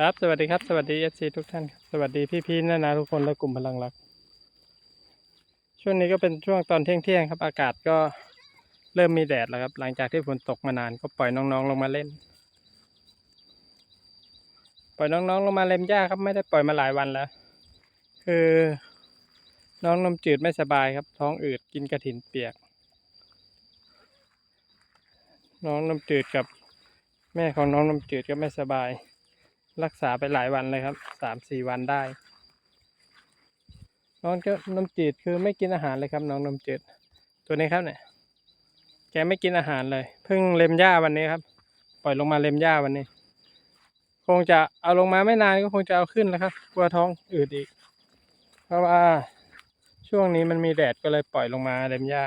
ครับสวัสดีครับ สวัสดีเอซีทุกท่านครับสวัสดีพี่ๆนานาทุกคนและกลุ่มพลังรัก ช่วงนี้ก็เป็นช่วงตอนเที่ยงๆครับ อากาศก็เริ่มมีแดดแล้วครับ หลังจากที่ฝนตกมานานก็ปล่อยน้องๆลงมาเล่น ปล่อยน้องๆลงมาเล่นหญ้าครับไม่ได้ปล่อยมาหลายวันแล้ว คือ น้องนมจืดไม่สบายครับ ท้องอืดกินกระถินเปียก น้องนมจืดกับ แม่ของน้องนมจืดก็ไม่สบาย รักษาไปหลายวันเลยครับสามสี่วันได้ น้องก็นมจืดคือไม่กินอาหารเลยครับ น้องนมจืด ตัวนี้ครับเนี่ย แกไม่กินอาหารเลยเพิ่งเล็มหญ้าวันนี้ครับ ปล่อยลงมาเล็มหญ้าวันนี้ คงจะเอาลงมาไม่นานก็คงจะเอาขึ้นแล้วครับกลัวท้องอืดอีก เพราะว่าช่วงนี้มันมีแดดก็เลยปล่อยลงมาเล็มหญ้า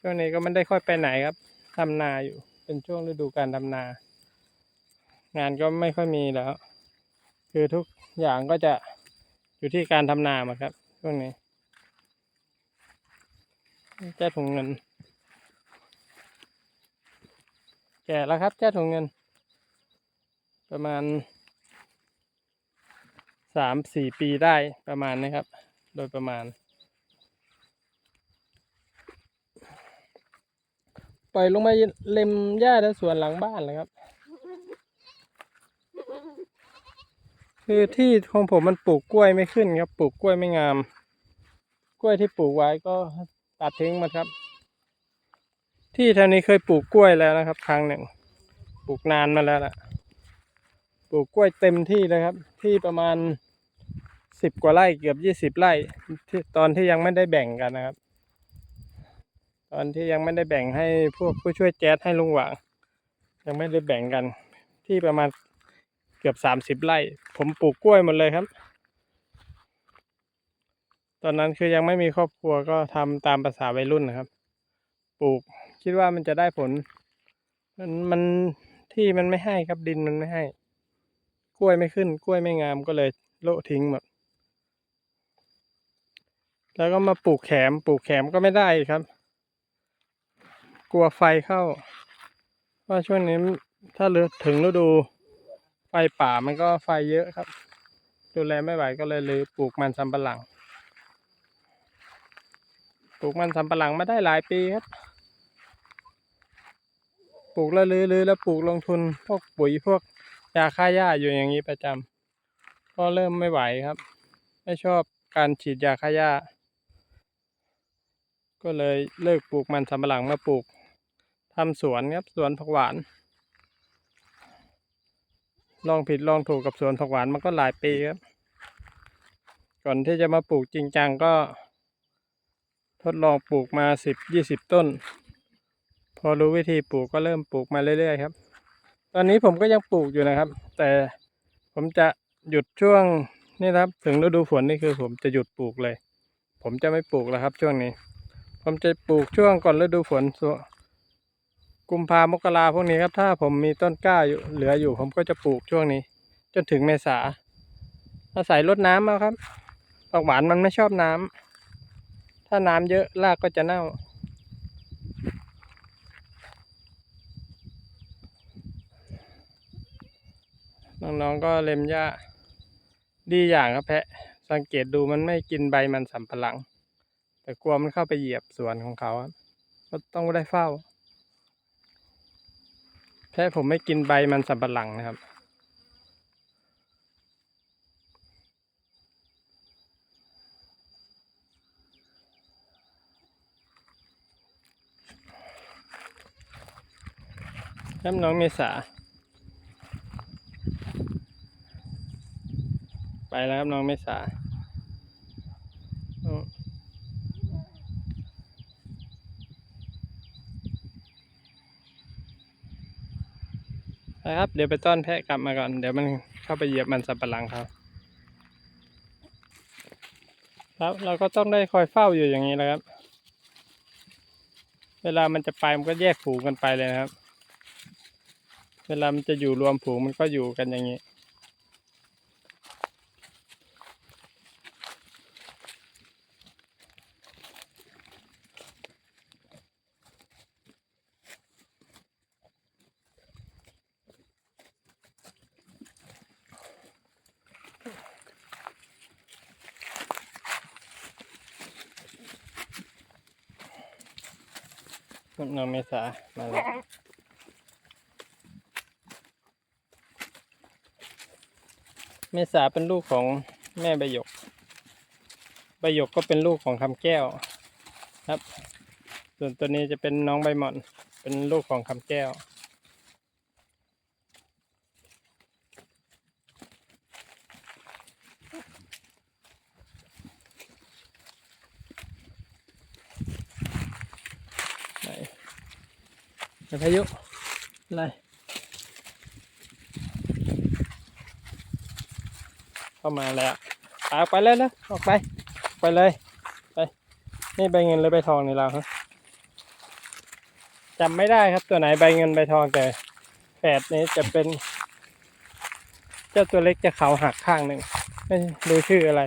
ช่วงนี้ก็ไม่ได้ค่อยไปไหนครับทำนาอยู่ เป็นช่วงฤดูการทำนา งานก็ไม่ค่อยมีแล้ว คือทุกอย่างก็จะอยู่ที่การทำนาหมดครับช่วงนี้แจ้ถุงเงิน แก่แล้วครับแจ้ถุงเงิน ประมาณสามสี่ปีได้ประมาณนี้ครับ โดยประมาณ ปล่อยลงมาเล็มหญ้าในสวนหลังบ้านเลยครับ คือที่ของผมมันปลูกกล้วยไม่ขึ้นครับ ปลูกกล้วยไม่งาม กล้วยที่ปลูกไว้ก็ตัดทิ้งหมาครับ ที่แถวนี้เคยปลูกกล้วยแล้วนะครับ ครั้งหนึ่ง ปลูกนานมาแล้วล่ะ ปลูกกล้วยเต็มที่เลยครับ ที่ประมาณสิบกว่าไร่เกือบยี่สิบไร่ที่ตอนที่ยังไม่ได้แบ่งกันนะครับ ตอนที่ยังไม่ได้แบ่งให้พวกผู้ช่วยแจ๊สให้ลุงหวางยังไม่ได้แบ่งกัน ที่ประมาณ เกือบสามสิบไร่ ผมปลูกกล้วยหมดเลยครับ ตอนนั้นคือยังไม่มีครอบครัวก็ทำตามภาษาวัยรุ่นนะครับ ปลูกคิดว่ามันจะได้ผล มันมันที่มันไม่ให้ครับดินมันไม่ให้ กล้วยไม่ขึ้น กล้วยไม่งามก็เลยโละทิ้งหมดแล้วก็มาปลูกแขมปลูกแขมก็ไม่ได้ครับ กลัวไฟเข้าเพราช่วงนี้ถ้าเลือถึงฤดู ไฟป่ามันก็ไฟเยอะครับ ดูแลไม่ไหวก็เลยเลยปลูกมันสำปะหลัง ปลูกมันสำปะหลังมาได้หลายปีครับ ปลูกแล้วลือๆแล้วปลูกลงทุนพวกปุ๋ยพวกยาฆ่าหญ้าอยู่อย่างนี้ประจำก็เริ่มไม่ไหวครับ ไม่ชอบการฉีดยาฆ่าหญ้า ก็เลยเลิกปลูกมันสำปะหลังมาปลูกทำสวนครับสวนผักหวาน ลองผิดลองถูกกับสวนผักหวานมันก็หลายปีครับ ก่อนที่จะมาปลูกจริงจังก็ ทดลองปลูกมาสิบยี่สิบต้น พอรู้วิธีปลูกก็เริ่มปลูกมาเรื่อยๆครับ ตอนนี้ผมก็ยังปลูกอยู่นะครับ แต่ผมจะหยุดช่วงนี่ครับ ถึงฤดูฝนนี่คือผมจะหยุดปลูกเลย ผมจะไม่ปลูกแล้วครับช่วงนี้ ผมจะปลูกช่วงก่อนฤดูฝนส่วน กุมภามกราพวกนี้ครับ ถ้าผมมีต้นกล้าอยู่เหลืออยู่ผมก็จะปลูกช่วงนี้ จนถึงเมษาอาศัยรดน้ำเอาครับผักหวานมันไม่ชอบน้ำถ้าน้ำเยอะรากก็จะเน่า น้องๆก็เล็มหญ้าดีอย่างครับแพะ สังเกตดูมันไม่กินใบมันสำปะหลัง แต่กลัวมันเข้าไปเหยียบสวนของเขาครับก็ต้องได้เฝ้า แพะผมไม่กินใบมันสำปะหลังนะครับครับน้องเมษา ไปแล้วครับน้องเมษาอืมไป ครับ เดี๋ยวไปต้อนแพะกลับมาก่อน เดี๋ยวมันเข้าไปเหยียบมันสับปะหลังเขาครับเราก็ต้องได้คอยเฝ้าอยู่อย่างนี้แหละครับ เวลามันจะไปมันก็แยกฝูงกันไปเลยนะครับ เวลามันจะอยู่รวมฝูงมันก็อยู่กันอย่างนี้ น้องเมษามาแล้วเมษาเป็นลูกของแม่ใบหยกใบหยกก็เป็นลูกของคำแก้วครับ ส่วนตัวนี้จะเป็นน้องใบหม่อน เป็นลูกของคำแก้ว ไหนพายุอะไรเข้ามาแล้วออกไปเลยนะออกไป ไปเลย ไป นี่ใบเงินหรือใบทองนี่เราครับจำไม่ได้ครับตัวไหนใบเงินใบทองแต่แฝดนี้จะเป็น เจ้าตัวเล็กจะเขาหักข้างหนึ่งไม่รู้ชื่ออะไร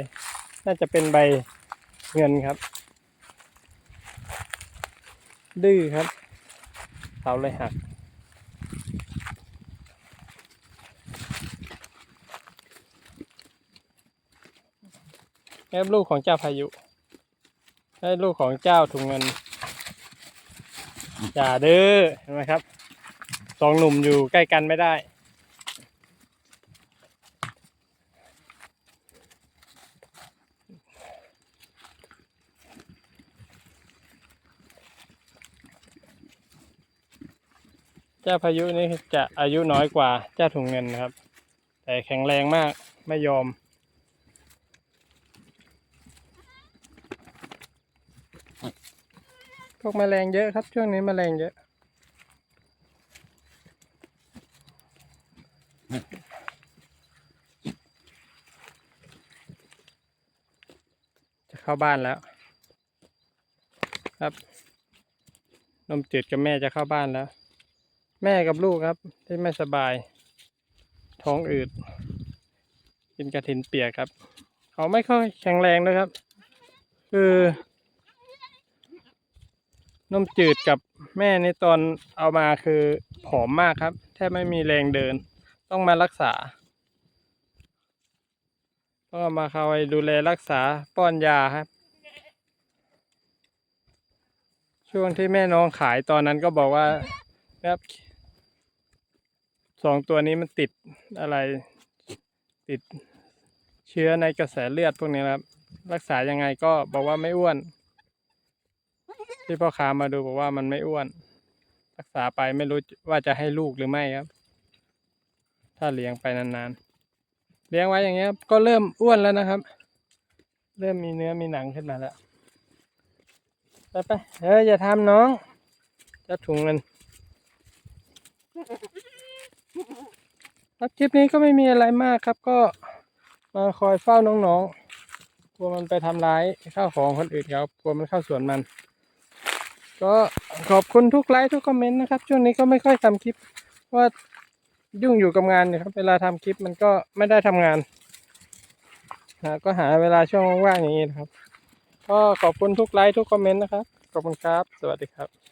น่าจะเป็นใบเงินครับ ดื้อครับ เสาเลยหัก แอบลูกของเจ้าพายุและลูกของเจ้าถุงเงินอย่าเด้อเห็นไหมครับสองหนุ่มอยู่ใกล้กันไม่ได้ เจ้าพายุนี่จะอายุน้อยกว่าเจ้าถุงเงินนะครับ แต่แข็งแรงมากไม่ยอม พวกแมลงเยอะครับ ช่วงนี้แมลงเยอะจะเข้าบ้านแล้ว ครับนมจืดกับแม่จะเข้าบ้านแล้ว แม่กับลูกครับ ที่ไม่สบาย ท้องอืด กินกระถินเปียกครับ เขาไม่ค่อยแข็งแรงด้วยครับ คือนมจืดกับแม่ในตอนเอามาคือผอมมากครับแทบไม่มีแรงเดิน ต้องมารักษาต้องเอามาคอยดูแลรักษาป้อนยาครับ ช่วงที่แม่น้องขายตอนนั้นก็บอกว่าครับ สองตัวนี้มันติดอะไร ติดเชื้อในกระแสเลือดพวกนี้ครับ รักษายังไงก็บอกว่าไม่อ้วน ที่พ่อค้ามาดูบอกว่ามันไม่อ้วน รักษาไปไม่รู้ว่าจะให้ลูกหรือไม่ครับ ถ้าเลี้ยงไปนานๆ เลี้ยงไว้อย่างเงี้ยก็เริ่มอ้วนแล้วนะครับ เริ่มมีเนื้อมีหนังขึ้นมาแล้วไปไปเฮ้ยอย่าทำน้อง จะถุงเงิน ครับคลิปนี้ก็ไม่มีอะไรมากครับ ก็มาคอยเฝ้าน้องๆกลัวมันไปทำร้ายข้าวของคนอื่นเขากลัวมันเข้าสวนมัน ก็ขอบคุณทุกไลค์ทุกคอมเมนต์นะครับ ช่วงนี้ก็ไม่ค่อยทำคลิปว่ายุ่งอยู่กับงานนี่ยครับ เวลาทำคลิปมันก็ไม่ได้ทำงานนะก็หาเวลาช่วงว่างๆอย่างนี้นะครับ ก็ขอบคุณทุกไลค์ทุกคอมเมนต์นะครับ ขอบคุณครับ สวัสดีครับ